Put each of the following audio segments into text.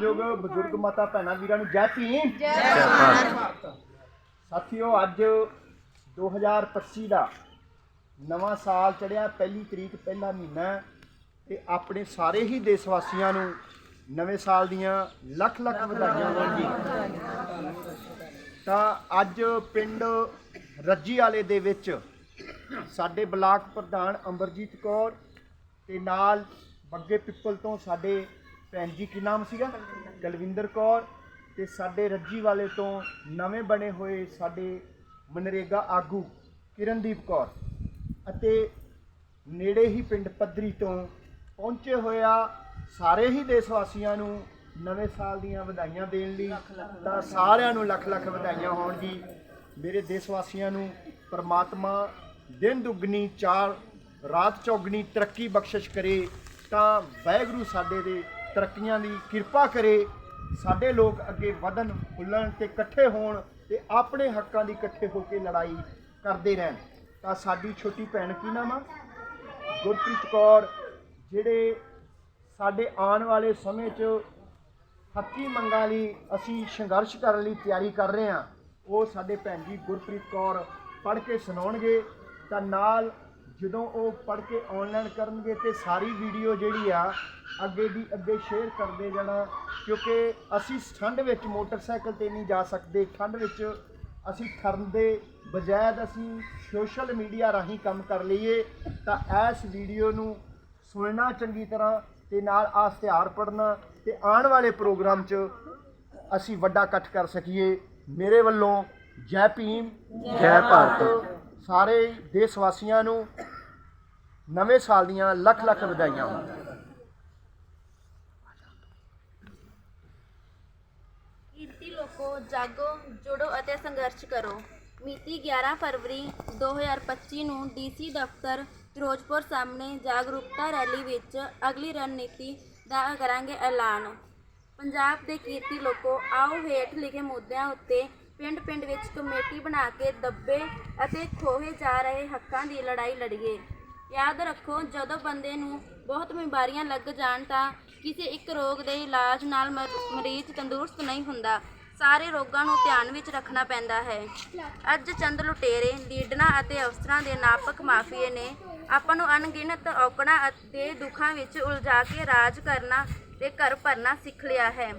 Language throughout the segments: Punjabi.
ਜੋਗ ਬਜ਼ੁਰਗ ਮਾਤਾ ਭੈਣਾਂ ਵੀਰਾਂ ਨੂੰ ਜੈ ਭੀਮ। ਜੈ ਭਾਰਤ। ਸਾਥੀਓ ਅੱਜ 2025 ਦਾ ਨਵਾਂ ਸਾਲ ਚੜਿਆ ਪਹਿਲੀ ਤਰੀਕ ਪਹਿਲਾ ਮਹੀਨਾ ਤੇ ਆਪਣੇ ਸਾਰੇ ਹੀ ਦੇਸ਼ ਵਾਸੀਆਂ ਨੂੰ ਨਵੇਂ ਸਾਲ ਦੀਆਂ ਲੱਖ ਲੱਖ ਵਧਾਈਆਂ ਹੋਣ ਜੀ। ਤਾਂ ਅੱਜ ਪਿੰਡ ਰੱਜੀ ਵਾਲੇ ਦੇ ਵਿੱਚ ਸਾਡੇ ਬਲਾਕ ਪ੍ਰਧਾਨ ਅੰਬਰਜੀਤ ਕੌਰ ਤੇ ਨਾਲ ਬੱਗੇ ਪਿੱਪਲ ਤੋਂ ਸਾਡੇ ਭੈਣ ਜੀ, ਕੀ ਨਾਮ ਸੀਗਾ? ਕੁਲਵਿੰਦਰ ਕੌਰ ਤੇ ਸਾਡੇ ਰੱਜੀ ਵਾਲੇ ਤੋਂ ਨਵੇਂ ਬਣੇ ਹੋਏ ਸਾਡੇ ਮਨਰੇਗਾ ਆਗੂ ਕਿਰਨਦੀਪ ਕੌਰ ਅਤੇ ਨੇੜੇ ਹੀ ਪਿੰਡ ਪੱਧਰੀ ਤੋਂ ਪਹੁੰਚੇ ਹੋਇਆ ਸਾਰੇ ਹੀ ਦੇਸ਼ ਵਾਸੀਆਂ ਨੂੰ ਨਵੇਂ ਸਾਲ ਦੀਆਂ ਵਧਾਈਆਂ ਦੇਣ ਲਈ ਤਾਂ ਸਾਰਿਆਂ ਨੂੰ ਲੱਖ ਲੱਖ ਵਧਾਈਆਂ ਹੋਣ ਜੀ। ਮੇਰੇ ਦੇਸ਼ ਵਾਸੀਆਂ ਨੂੰ ਪਰਮਾਤਮਾ ਦਿਨ ਦੁੱਗਣੀ, ਚਾਰ, ਰਾਤ ਚੌਗਣੀ ਤਰੱਕੀ ਬਖਸ਼ਿਸ਼ ਕਰੇ ਤਾਂ ਵਾਹਿਗੁਰੂ ਸਾਡੇ ਦੇ ਤਰੱਕੀਆਂ ਦੀ ਕਿਰਪਾ ਕਰੇ, ਸਾਡੇ ਲੋਕ ਅੱਗੇ ਵਧਣ ਫੁੱਲਣ ਤੇ ਇਕੱਠੇ ਹੋਣ ਤੇ ਆਪਣੇ ਹੱਕਾਂ ਦੀ ਇਕੱਠੇ ਹੋ ਕੇ ਲੜਾਈ ਕਰਦੇ ਰਹਿਣ। ਤਾਂ ਸਾਡੀ ਛੋਟੀ ਭੈਣ ਕੀ ਨਾਮ ਆ? ਗੁਰਪ੍ਰੀਤ ਕੌਰ, ਜਿਹੜੇ ਸਾਡੇ ਆਉਣ ਵਾਲੇ ਸਮੇਂ 'ਚ ਹੱਕੀ ਮੰਗਾਂ ਲਈ ਅਸੀਂ ਸੰਘਰਸ਼ ਕਰਨ ਲਈ ਤਿਆਰੀ ਕਰ ਰਹੇ ਹਾਂ, ਉਹ ਸਾਡੇ ਭੈਣ ਜੀ ਗੁਰਪ੍ਰੀਤ ਕੌਰ ਪੜ੍ਹ ਕੇ ਸੁਣਾਉਣਗੇ। ਤਾਂ ਨਾਲ ਜਦੋਂ ਉਹ ਪੜ੍ਹ ਕੇ ਆਨਲਾਈਨ ਕਰਨਗੇ ਤੇ ਸਾਰੀ ਵੀਡੀਓ ਜਿਹੜੀ ਆ ਅੱਗੇ ਦੀ ਅੱਗੇ ਸ਼ੇਅਰ ਕਰਦੇ ਜਾਣਾ ਕਿਉਂਕਿ ਅਸੀਂ ਠੰਡ ਵਿੱਚ ਮੋਟਰਸਾਈਕਲ ਤੇ ਨਹੀਂ ਜਾ ਸਕਦੇ। ਠੰਡ ਵਿੱਚ ਅਸੀਂ ਠਰਨ ਦੇ ਬਜਾਇ ਅਸੀਂ ਸੋਸ਼ਲ ਮੀਡੀਆ ਰਾਹੀਂ ਕੰਮ ਕਰ ਲਈਏ ਤਾਂ ਇਸ ਵੀਡੀਓ ਨੂੰ ਸੁਣਨਾ ਚੰਗੀ ਤਰ੍ਹਾਂ ਤੇ ਨਾਲ ਆ ਇਸ਼ਤਿਹਾਰ ਪੜ੍ਹਨਾ ਤੇ ਆਉਣ ਵਾਲੇ ਪ੍ਰੋਗਰਾਮ 'ਚ ਅਸੀਂ ਵੱਡਾ ਇਕੱਠ ਕਰ ਸਕੀਏ। ਮੇਰੇ ਵੱਲੋਂ ਜੈ ਭੀਮ ਜੈ ਭਾਰਤ। ਸਾਰੇ ਦੇਸ਼ ਵਾਸੀਆਂ ਨੂੰ ਨਵੇਂ ਸਾਲ ਦੀਆਂ ਲੱਖ ਲੱਖ ਵਧਾਈਆਂ। ਹੋਣ ਕੀਰਤੀ ਲੋਕੋ, ਜਾਗੋ, ਜੁੜੋ ਅਤੇ ਸੰਘਰਸ਼ ਕਰੋ। ਮਿਤੀ 11 ਫਰਵਰੀ 2025 ਨੂੰ ਡੀਸੀ ਦਫ਼ਤਰ ਫਿਰੋਜ਼ਪੁਰ ਸਾਹਮਣੇ ਜਾਗਰੂਕਤਾ ਰੈਲੀ ਵਿੱਚ ਅਗਲੀ ਰਣਨੀਤੀ ਦਾ ਕਰਾਂਗੇ ਐਲਾਨ। ਪੰਜਾਬ ਦੇ ਕੀਰਤੀ ਲੋਕੋ, ਆਓ ਹੇਠ ਲਿਖੇ ਮੁੱਦਿਆਂ ਉੱਤੇ ਪਿੰਡ-ਪਿੰਡ ਵਿੱਚ ਕਮੇਟੀ ਬਣਾ ਕੇ ਦੱਬੇ ਅਤੇ ਖੋਹੇ ਜਾ ਰਹੇ ਹੱਕਾਂ ਦੀ ਲੜਾਈ ਲੜੀਏ। ਯਾਦ ਰੱਖੋ, ਜਦੋਂ ਬੰਦੇ ਨੂੰ ਬਹੁਤ ਬਿਮਾਰੀਆਂ ਲੱਗ ਜਾਣ ਤਾਂ ਕਿਸੇ ਇੱਕ ਰੋਗ ਦੇ ਇਲਾਜ ਨਾਲ ਮਰ- ਮਰੀਜ਼ ਤੰਦਰੁਸਤ ਨਹੀਂ ਹੁੰਦਾ। ਸਾਰੇ ਰੋਗਾਂ ਨੂੰ ਧਿਆਨ ਵਿੱਚ ਰੱਖਣਾ ਪੈਂਦਾ ਹੈ। ਅੱਜ ਚੰਦ ਲੁਟੇਰੇ, ਲੀਡਰਾਂ ਅਤੇ ਅਫਸਰਾਂ ਦੇ ਨਾਪਕ ਮਾਫੀਏ ਨੇ ਆਪਾਂ ਨੂੰ ਅਣਗਿਣਤ ਔਕੜਾਂ ਅਤੇ ਦੁੱਖਾਂ ਵਿੱਚ ਉਲਝਾ ਕੇ ਰਾਜ ਕਰਨਾ ਤੇ ਘਰ ਭਰਨਾ ਸਿੱਖ ਲਿਆ ਹੈ।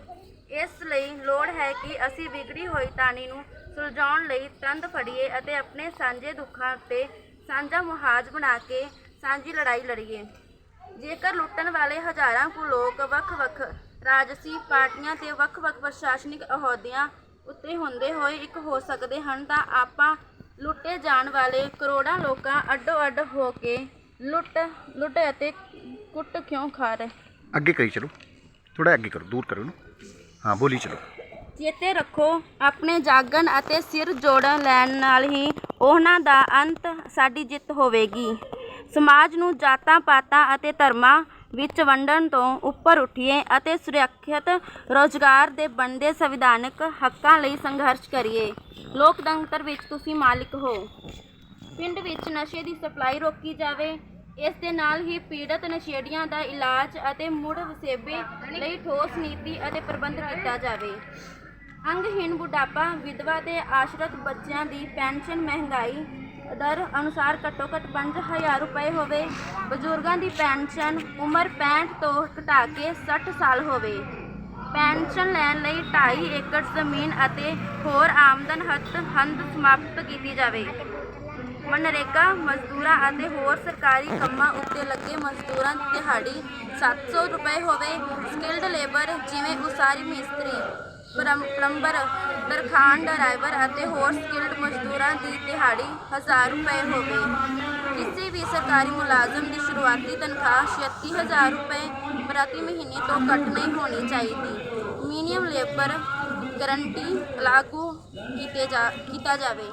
ਇਸ ਲਈ ਲੋੜ ਹੈ ਕਿ ਅਸੀਂ ਵਿਗੜੀ ਹੋਈ ਤਾਣੀ ਨੂੰ ਸੁਲਝਾਉਣ ਲਈ ਤੰਦ ਫੜੀਏ ਅਤੇ ਆਪਣੇ ਸਾਂਝੇ ਦੁੱਖਾਂ ਤੇ ਸਾਂਝਾ ਮੁਹਾਜ ਬਣਾ ਕੇ ਸਾਂਝੀ ਲੜਾਈ ਲੜੀਏ। ਜੇਕਰ ਲੁੱਟਣ ਵਾਲੇ ਹਜ਼ਾਰਾਂ ਕੁ ਲੋਕ ਵੱਖ-ਵੱਖ ਰਾਜਸੀ ਪਾਰਟੀਆਂ ਤੇ ਵੱਖ-ਵੱਖ ਪ੍ਰਸ਼ਾਸਨਿਕ ਅਹੁਦਿਆਂ ਉੱਤੇ ਹੁੰਦੇ ਹੋਏ ਇੱਕ ਹੋ ਸਕਦੇ ਹਨ ਤਾਂ ਆਪਾਂ ਲੁੱਟੇ ਜਾਣ ਵਾਲੇ ਕਰੋੜਾਂ ਲੋਕਾਂ ਅੱਡੋ-ਅੱਡ ਹੋ ਕੇ ਲੁੱਟ ਲੁੱਟ ਅਤੇ ਕੁੱਟ ਕਿਉਂ ਖਾ ਰਹੇ? ਅੱਗੇ ਕਰੀ ਚਲੋ। ਥੋੜਾ ਅੱਗੇ ਕਰੋ ਦੂਰ ਕਰੋ ਇਹਨੂੰ। ਹਾਂ ਬੋਲੀ ਚਲੋ। ਚੇਤੇ ਰੱਖੋ ਆਪਣੇ ਜਾਗਣ ਅਤੇ ਸਿਰ ਜੋੜਨ ਲੈਣ ਨਾਲ ਹੀ ਉਹਨਾਂ ਦਾ ਅੰਤ ਸਾਡੀ ਜਿੱਤ ਹੋਵੇਗੀ। ਸਮਾਜ ਨੂੰ ਜਾਤਾਂ ਪਾਤਾਂ ਅਤੇ ਧਰਮਾਂ ਵਿੱਚ ਵੰਡਣ ਤੋਂ ਉੱਪਰ ਉੱਠੀਏ ਅਤੇ ਸੁਰੱਖਿਅਤ ਰੁਜ਼ਗਾਰ ਦੇ ਬਣਦੇ ਸੰਵਿਧਾਨਕ ਹੱਕਾਂ ਲਈ ਸੰਘਰਸ਼ ਕਰੀਏ। ਲੋਕਤੰਤਰ ਵਿੱਚ ਤੁਸੀਂ ਮਾਲਿਕ ਹੋ। ਪਿੰਡ ਵਿੱਚ ਨਸ਼ੇ ਦੀ ਸਪਲਾਈ ਰੋਕੀ ਜਾਵੇ, ਇਸ ਦੇ ਨਾਲ ਹੀ ਪੀੜਤ ਨਸ਼ੇੜੀਆਂ ਦਾ ਇਲਾਜ ਅਤੇ ਮੁੜ ਵਸੇਬੇ ਲਈ ਠੋਸ ਨੀਤੀ ਅਤੇ ਪ੍ਰਬੰਧ ਕੀਤਾ ਜਾਵੇ। ਅੰਗਹੀਣ ਬੁਢਾਪਾ ਵਿਧਵਾ ਤੇ ਆਸ਼ਰਤ ਬੱਚਿਆਂ ਦੀ ਪੈਨਸ਼ਨ ਮਹਿੰਗਾਈ ਦਰ ਅਨੁਸਾਰ ਘੱਟੋ ਘੱਟ 5000 ਰੁਪਏ ਹੋਵੇ। ਬਜ਼ੁਰਗਾਂ ਦੀ ਪੈਨਸ਼ਨ ਉਮਰ 65 ਤੋਂ ਘਟਾ ਕੇ 60 ਸਾਲ ਹੋਵੇ। ਪੈਨਸ਼ਨ ਲੈਣ ਲਈ 2.5 ਏਕੜ ਜ਼ਮੀਨ ਅਤੇ ਹੋਰ ਆਮਦਨ ਹੱਦ ਹੰਦ ਸਮਾਪਤ ਕੀਤੀ ਜਾਵੇ। ਮਨਰੇਗਾ, ਮਜ਼ਦੂਰਾਂ ਅਤੇ ਹੋਰ ਸਰਕਾਰੀ ਕੰਮਾਂ ਉੱਤੇ ਲੱਗੇ ਮਜ਼ਦੂਰਾਂ ਦੀ ਦਿਹਾੜੀ 700 ਰੁਪਏ ਹੋਵੇ। ਸਕਿਲਡ ਲੇਬਰ ਜਿਵੇਂ ਉਸਾਰੀ ਮਿਸਤਰੀ ਪਲੰਬਰ ਤਰਖਾਨ ਡਰਾਈਵਰ ਅਤੇ ਹੋਰ ਸਕਿਲਡ ਮਜ਼ਦੂਰਾਂ ਦੀ ਦਿਹਾੜੀ 1000 ਰੁਪਏ ਹੋਵੇ ਕਿਸੇ ਵੀ ਸਰਕਾਰੀ ਮੁਲਾਜ਼ਮ ਦੀ ਸ਼ੁਰੂਆਤੀ ਤਨਖਾਹ 36000 ਰੁਪਏ ਪ੍ਰਤੀ ਮਹੀਨੇ ਤੋਂ ਘੱਟ ਨਹੀਂ ਹੋਣੀ ਚਾਹੀਦੀ। ਮਿਨੀਮਮ ਲੇਬਰ ਗਰੰਟੀ ਲਾਗੂ ਕੀਤੇ ਜਾ, ਕੀਤਾ ਜਾਵੇ।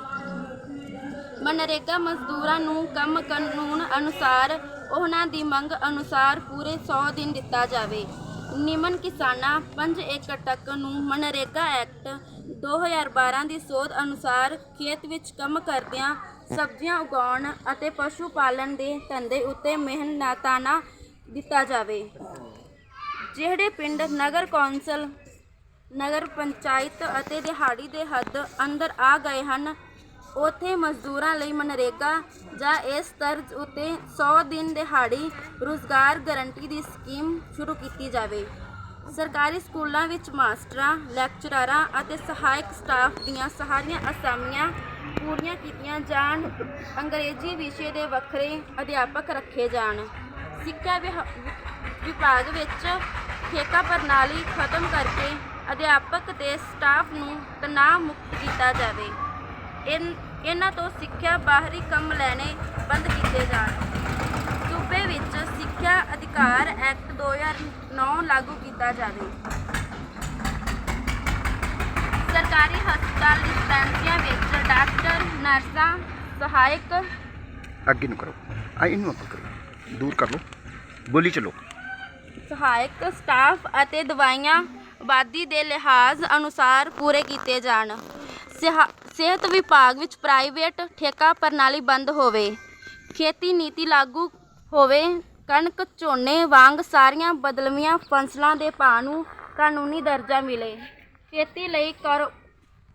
ਮਨਰੇਗਾ ਮਜ਼ਦੂਰਾਂ ਨੂੰ ਕੰਮ ਕਾਨੂੰਨ ਅਨੁਸਾਰ, ਉਹਨਾਂ ਦੀ ਮੰਗ ਅਨੁਸਾਰ ਪੂਰੇ 100 ਦਿਨ ਦਿੱਤਾ ਜਾਵੇ। ਨਿਮਨ ਕਿਸਾਨਾਂ 5 ਏਕੜ ਤੱਕ ਨੂੰ ਮਨਰੇਗਾ ਐਕਟ 2012 ਦੀ ਸੋਧ ਅਨੁਸਾਰ ਖੇਤ ਵਿੱਚ ਕੰਮ ਕਰਦਿਆਂ ਸਬਜ਼ੀਆਂ ਉਗਾਉਣ ਅਤੇ ਪਸ਼ੂ ਪਾਲਣ ਦੇ ਧੰਦੇ ਉੱਤੇ ਮਿਹਨਤਾਨਾ ਦਿੱਤਾ ਜਾਵੇ। ਜਿਹੜੇ ਪਿੰਡ ਨਗਰ ਕੌਂਸਲ, ਨਗਰ ਪੰਚਾਇਤ ਅਤੇ ਦਿਹਾੜੀ ਦੇ ਹੱਦ ਅੰਦਰ ਆ ਗਏ ਹਨ ਉੱਥੇ ਮਜ਼ਦੂਰਾਂ ਲਈ ਮਨਰੇਗਾ ਜਾਂ ਇਸ ਤਰਜ਼ ਉਤੇ 100 ਦਿਨ ਦਿਹਾੜੀ ਰੁਜ਼ਗਾਰ ਗਾਰੰਟੀ ਦੀ ਸਕੀਮ ਸ਼ੁਰੂ ਕੀਤੀ ਜਾਵੇ। ਸਰਕਾਰੀ ਸਕੂਲਾਂ ਵਿੱਚ ਮਾਸਟਰਾਂ, ਲੈਕਚਰਾਰਾਂ ਅਤੇ ਸਹਾਇਕ ਸਟਾਫ ਦੀਆਂ ਸਾਰੀਆਂ ਅਸਾਮੀਆਂ ਪੂਰੀਆਂ ਕੀਤੀਆਂ ਜਾਣ, ਅੰਗਰੇਜ਼ੀ ਵਿਸ਼ੇ ਦੇ ਵੱਖਰੇ ਅਧਿਆਪਕ ਰੱਖੇ ਜਾਣ। ਸਿੱਖਿਆ ਵਿਹਾ- ਵਿਭਾਗ ਵਿੱਚ ਠੇਕਾ ਪ੍ਰਣਾਲੀ ਖਤਮ ਕਰਕੇ ਅਧਿਆਪਕ ਤੇ ਸਟਾਫ ਨੂੰ ਤਣਾਅ ਮੁਕਤ ਕੀਤਾ ਜਾਵੇ। ਇਹਨਾਂ ਤੋਂ ਸਿੱਖਿਆ ਬਾਹਰੀ ਕੰਮ ਲੈਣੇ ਬੰਦ ਕੀਤੇ ਜਾਣ। ਸੂਬੇ ਵਿੱਚ ਸਿੱਖਿਆ ਅਧਿਕਾਰ ਐਕਟ 2009 ਲਾਗੂ ਕੀਤਾ ਜਾਵੇ। ਸਰਕਾਰੀ ਹਸਪਤਾਲ ਡਿਸਪੈਂਸਰੀਆਂ ਵਿੱਚ ਡਾਕਟਰ ਨਰਸਾਂ ਸਹਾਇਕ ਅੱਗੇ ਨੂੰ ਕਰੋ। ਆ ਇਹਨੂੰ ਆਪਾਂ ਕਰੋ। ਦੂਰ ਕਰ ਲਓ। ਬੋਲੀ ਚਲੋ। ਸਹਾਇਕ ਸਟਾਫ ਅਤੇ ਦਵਾਈਆਂ ਆਬਾਦੀ ਦੇ ਲਿਹਾਜ਼ ਅਨੁਸਾਰ ਪੂਰੇ ਕੀਤੇ ਜਾਣ। ਸਿਹਾ- ਸਿਹਤ ਵਿਭਾਗ ਵਿੱਚ ਪ੍ਰਾਈਵੇਟ ਠੇਕਾ ਪ੍ਰਣਾਲੀ ਬੰਦ ਹੋਵੇ। ਖੇਤੀ ਨੀਤੀ ਲਾਗੂ ਹੋਵੇ, ਕਣਕ ਝੋਨੇ ਵਾਂਗ ਸਾਰੀਆਂ ਬਦਲਵੀਆਂ ਫਸਲਾਂ ਦੇ ਭਾਅ ਨੂੰ ਕਾਨੂੰਨੀ ਦਰਜਾ ਮਿਲੇ। ਖੇਤੀ ਲਈ ਕਾਰੋ,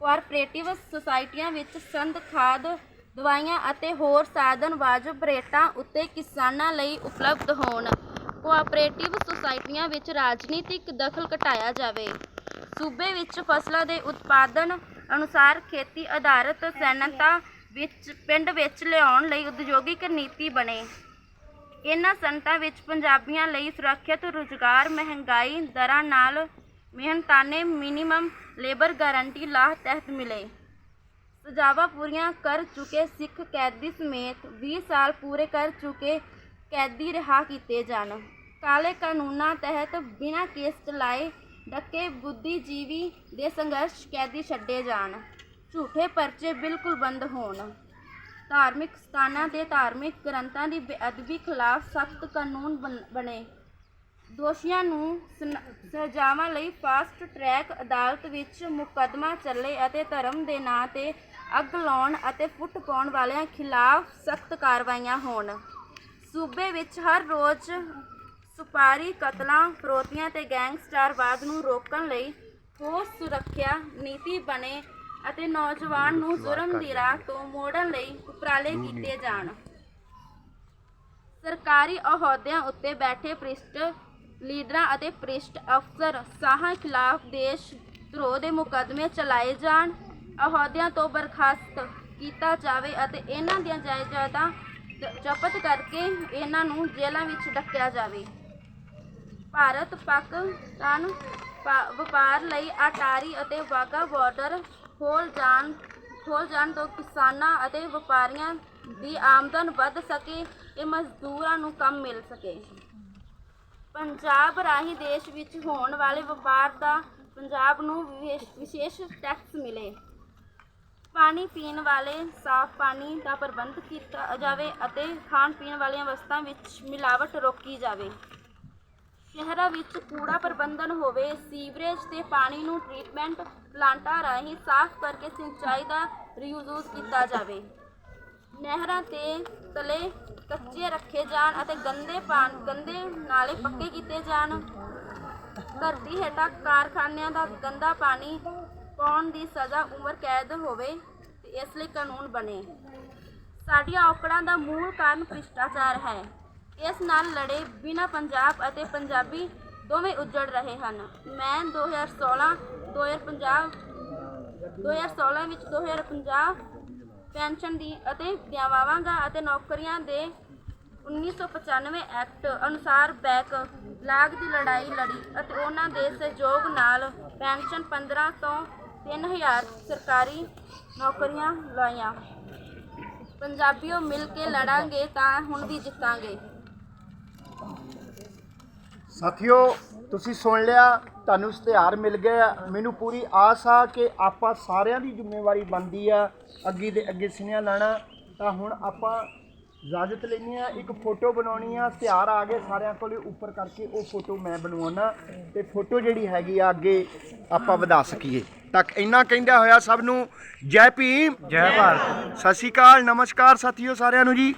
ਕੋਆਪਰੇਟਿਵ ਸੁਸਾਇਟੀਆਂ ਵਿੱਚ ਸੰਦ, ਖਾਦ, ਦਵਾਈਆਂ ਅਤੇ ਹੋਰ ਸਾਧਨ ਵਾਜਬ ਰੇਟਾਂ ਉੱਤੇ ਕਿਸਾਨਾਂ ਲਈ ਉਪਲਬਧ ਹੋਣ। ਕੋਆਪਰੇਟਿਵ ਸੁਸਾਇਟੀਆਂ ਵਿੱਚ ਰਾਜਨੀਤਿਕ ਦਖਲ ਘਟਾਇਆ ਜਾਵੇ। ਸੂਬੇ ਵਿੱਚ ਫਸਲਾਂ ਦੇ ਉਤਪਾਦਨ ਅਨੁਸਾਰ ਖੇਤੀ ਆਧਾਰਿਤ ਸਨਅਤਾਂ ਵਿੱਚ, ਪਿੰਡ ਵਿੱਚ ਲਿਆਉਣ ਲਈ ਉਦਯੋਗਿਕ ਨੀਤੀ ਬਣੇ। ਇਹਨਾਂ ਸਨਅਤਾਂ ਵਿੱਚ ਪੰਜਾਬੀਆਂ ਲਈ ਸੁਰੱਖਿਅਤ, ਰੁਜ਼ਗਾਰ, ਮਹਿੰਗਾਈ ਦਰਾਂ ਨਾਲ ਮਿਹਨਤਾਨੇ ਮਿਨੀਮਮ ਲੇਬਰ ਗਾਰੰਟੀ ਲਾਹ ਤਹਿਤ ਮਿਲੇ। ਸਜ਼ਾਵਾਂ ਪੂਰੀਆਂ ਕਰ ਚੁੱਕੇ ਸਿੱਖ ਕੈਦੀ ਸਮੇਤ 20 ਸਾਲ ਪੂਰੇ ਕਰ ਚੁੱਕੇ ਕੈਦੀ ਰਿਹਾ ਕੀਤੇ ਜਾਣ। ਕਾਲੇ ਕਾਨੂੰਨਾਂ ਤਹਿਤ ਬਿਨਾਂ ਕੇਸ ਚਲਾਏ ਡੱਕੇ ਬੁੱਧੀਜੀਵੀ ਦੇ ਸੰਘਰਸ਼ ਕੈਦੀ ਛੱਡੇ ਜਾਣ। ਝੂਠੇ ਪਰਚੇ ਬਿਲਕੁਲ ਬੰਦ ਹੋਣ। ਧਾਰਮਿਕ ਸਥਾਨਾਂ ਤੇ ਧਾਰਮਿਕ ਗ੍ਰੰਥਾਂ ਦੀ ਬੇਅਦਬੀ ਖਿਲਾਫ ਸਖਤ ਕਾਨੂੰਨ ਬਣ- ਬਣੇ। ਦੋਸ਼ੀਆਂ ਨੂੰ ਸਨ- ਸਜ਼ਾਵਾਂ ਲਈ ਫਾਸਟ ਟਰੈਕ ਅਦਾਲਤ ਵਿੱਚ ਮੁਕੱਦਮਾ ਚੱਲੇ ਅਤੇ ਧਰਮ ਦੇ ਨਾਂ ਤੇ ਅੱਗ ਲਾਉਣ ਅਤੇ ਫੁੱਟ ਪਾਉਣ ਵਾਲਿਆਂ ਖਿਲਾਫ ਸਖਤ ਕਾਰਵਾਈਆਂ ਹੋਣ। ਸੂਬੇ ਵਿੱਚ ਹਰ ਰੋਜ਼ ਸੁਪਾਰੀ ਕਤਲਾਂ ਫਰੋਤੀਆਂ ਤੇ ਗੈਂਗਸਟਰਵਾਦ ਨੂੰ ਰੋਕਣ ਲਈ ਠੋਸ ਸੁਰੱਖਿਆ ਨੀਤੀ ਬਣੇ ਅਤੇ ਨੌਜਵਾਨ ਨੂੰ ਜ਼ੁਲਮ ਦੀ ਰਾਹ ਤੋਂ ਮੋੜਨ ਲਈ ਉਪਰਾਲੇ ਕੀਤੇ ਜਾਣ। ਸਰਕਾਰੀ ਅਹੁਦਿਆਂ ਉੱਤੇ ਬੈਠੇ ਭ੍ਰਿਸ਼ਟ ਲੀਡਰਾਂ ਅਤੇ ਭ੍ਰਿਸ਼ਟ ਅਫਸਰ ਸਾਹਾਂ ਖਿਲਾਫ ਦੇਸ਼ ਧਰੋਹ ਦੇ ਮੁਕੱਦਮੇ ਚਲਾਏ ਜਾਣ ਅਹੁਦਿਆਂ ਤੋਂ ਬਰਖਾਸਤ ਕੀਤਾ ਜਾਵੇ ਅਤੇ ਇਹਨਾਂ ਦੀਆਂ ਜਾਇਦਾਦਾਂ ਜ਼ਬਤ ਕਰਕੇ ਇਹਨਾਂ ਨੂੰ ਜੇਲ੍ਹਾਂ ਵਿੱਚ ਡੱਕਿਆ ਜਾਵੇ। ਭਾਰਤ ਪਾਕਿਸਤਾਨ ਪਾ- ਵਪਾਰ ਲਈ ਅਟਾਰੀ ਅਤੇ ਵਾਹਗਾ ਬਾਰਡਰ ਖੋਲ ਜਾਣ ਖੋਲ ਜਾਣ ਤੋਂ ਕਿਸਾਨਾਂ ਅਤੇ ਵਪਾਰੀਆਂ ਦੀ ਆਮਦਨ ਵੱਧ ਸਕੇ ਤੇ ਮਜ਼ਦੂਰਾਂ ਨੂੰ ਕੰਮ ਮਿਲ ਸਕੇ। ਪੰਜਾਬ ਰਾਹੀਂ ਦੇਸ਼ ਵਿੱਚ ਹੋਣ ਵਾਲੇ ਵਪਾਰ ਦਾ ਪੰਜਾਬ ਨੂੰ ਵਿਸ਼ੇਸ਼- ਵਿਸ਼ੇਸ਼ ਟੈਕਸ ਮਿਲੇ। ਪਾਣੀ ਪੀਣ ਵਾਲੇ, ਸਾਫ਼ ਪਾਣੀ ਦਾ ਪ੍ਰਬੰਧ ਕੀਤਾ ਜਾਵੇ ਅਤੇ ਖਾਣ ਪੀਣ ਵਾਲੀਆਂ ਵਸਤਾਂ ਵਿੱਚ ਮਿਲਾਵਟ ਰੋਕੀ ਜਾਵੇ। ਸ਼ਹਿਰਾਂ ਵਿੱਚ ਕੂੜਾ ਪ੍ਰਬੰਧਨ ਹੋਵੇ, ਸੀਵਰੇਜ ਤੇ ਪਾਣੀ ਨੂੰ ਟ੍ਰੀਟਮੈਂਟ ਪਲਾਂਟਾਂ ਰਾਹੀਂ ਸਾਫ਼ ਕਰਕੇ ਸਿੰਚਾਈ ਦਾ ਰੀਯੂਜ਼ ਕੀਤਾ ਜਾਵੇ। ਨਹਿਰਾਂ ਤੇ ਤਲੇ ਕੱਚੇ ਰੱਖੇ ਜਾਣ ਅਤੇ ਗੰਦੇ ਪਾਣ, ਗੰਦੇ ਨਾਲੇ ਪੱਕੇ ਕੀਤੇ ਜਾਣ। ਧਰਤੀ ਹੇਠਾਂ ਕਾਰਖਾਨਿਆਂ ਦਾ ਗੰਦਾ ਪਾਣੀ ਪਾਉਣ ਦੀ ਸਜ਼ਾ ਉਮਰ ਕੈਦ ਹੋਵੇ, ਤੇ ਇਸ ਲਈ ਕਾਨੂੰਨ ਬਣੇ। ਸਾਡੀਆਂ ਔਕੜਾਂ ਦਾ ਮੂਲ ਕਾਰਨ ਭ੍ਰਿਸ਼ਟਾਚਾਰ ਹੈ। ਇਸ ਨਾਲ ਲੜੇ ਬਿਨਾ ਪੰਜਾਬ ਅਤੇ ਪੰਜਾਬੀ ਦੋਵੇਂ ਉੱਜੜ ਰਹੇ ਹਨ। ਮੈਂ 2016 2050 2016 ਵਿੱਚ 2050 ਪੈਨਸ਼ਨ ਦੀ ਅਤੇ ਦਿਆਵਾਂਗਾ ਅਤੇ ਨੌਕਰੀਆਂ ਦੇ 1995 ਐਕਟ ਅਨੁਸਾਰ ਬੈਕ ਲਾਗ ਦੀ ਲੜਾਈ ਲੜੀ ਅਤੇ ਉਹਨਾਂ ਦੇ ਸਹਿਯੋਗ ਨਾਲ ਪੈਨਸ਼ਨ 15 ਤੋਂ 3000 ਸਰਕਾਰੀ ਨੌਕਰੀਆਂ ਲਾਈਆਂ ਪੰਜਾਬੀਓ ਮਿਲ ਕੇ ਲੜਾਂਗੇ ਤਾਂ ਹੁਣ ਵੀ ਜਿੱਤਾਂਗੇ। ਸਾਥੀਓ ਤੁਸੀਂ ਸੁਣ ਲਿਆ ਤੁਹਾਨੂੰ ਇਸ਼ਤਿਹਾਰ ਮਿਲ ਗਿਆ। ਮੈਨੂੰ ਪੂਰੀ ਆਸ ਆ ਕਿ ਆਪਾਂ ਸਾਰਿਆਂ ਦੀ ਜ਼ਿੰਮੇਵਾਰੀ ਬਣਦੀ ਆ ਅੱਗੇ ਦੇ ਅੱਗੇ ਸੁਨੇਹਾ ਲਾਣਾ। ਤਾਂ ਹੁਣ ਆਪਾਂ ਇਜਾਜ਼ਤ ਲੈਣੀ ਆ ਇੱਕ ਫੋਟੋ ਬਣਾਉਣੀ ਆ। ਇਸ਼ਤਿਹਾਰ ਆ ਗਏ ਸਾਰਿਆਂ ਕੋਲੇ ਉੱਪਰ ਕਰਕੇ ਉਹ ਫੋਟੋ ਮੈਂ ਬਣਵਾਉਣਾ। ਤੇ ਫੋਟੋ ਜਿਹੜੀ ਹੈਗੀ ਆ ਅੱਗੇ ਆਪਾਂ ਵਧਾ ਸਕੀਏ। ਤੱਕ ਇੰਨਾ ਕਹਿੰਦਾ ਹੋਇਆ ਸਭ ਨੂੰ ਜੈ ਭੀਮ। ਜੈ ਭਾਰਤ। ਸਤਿ ਸ਼੍ਰੀ ਅਕਾਲ ਨਮਸਕਾਰ ਸਾਥੀਓ ਸਾਰਿਆਂ ਨੂੰ ਜੀ।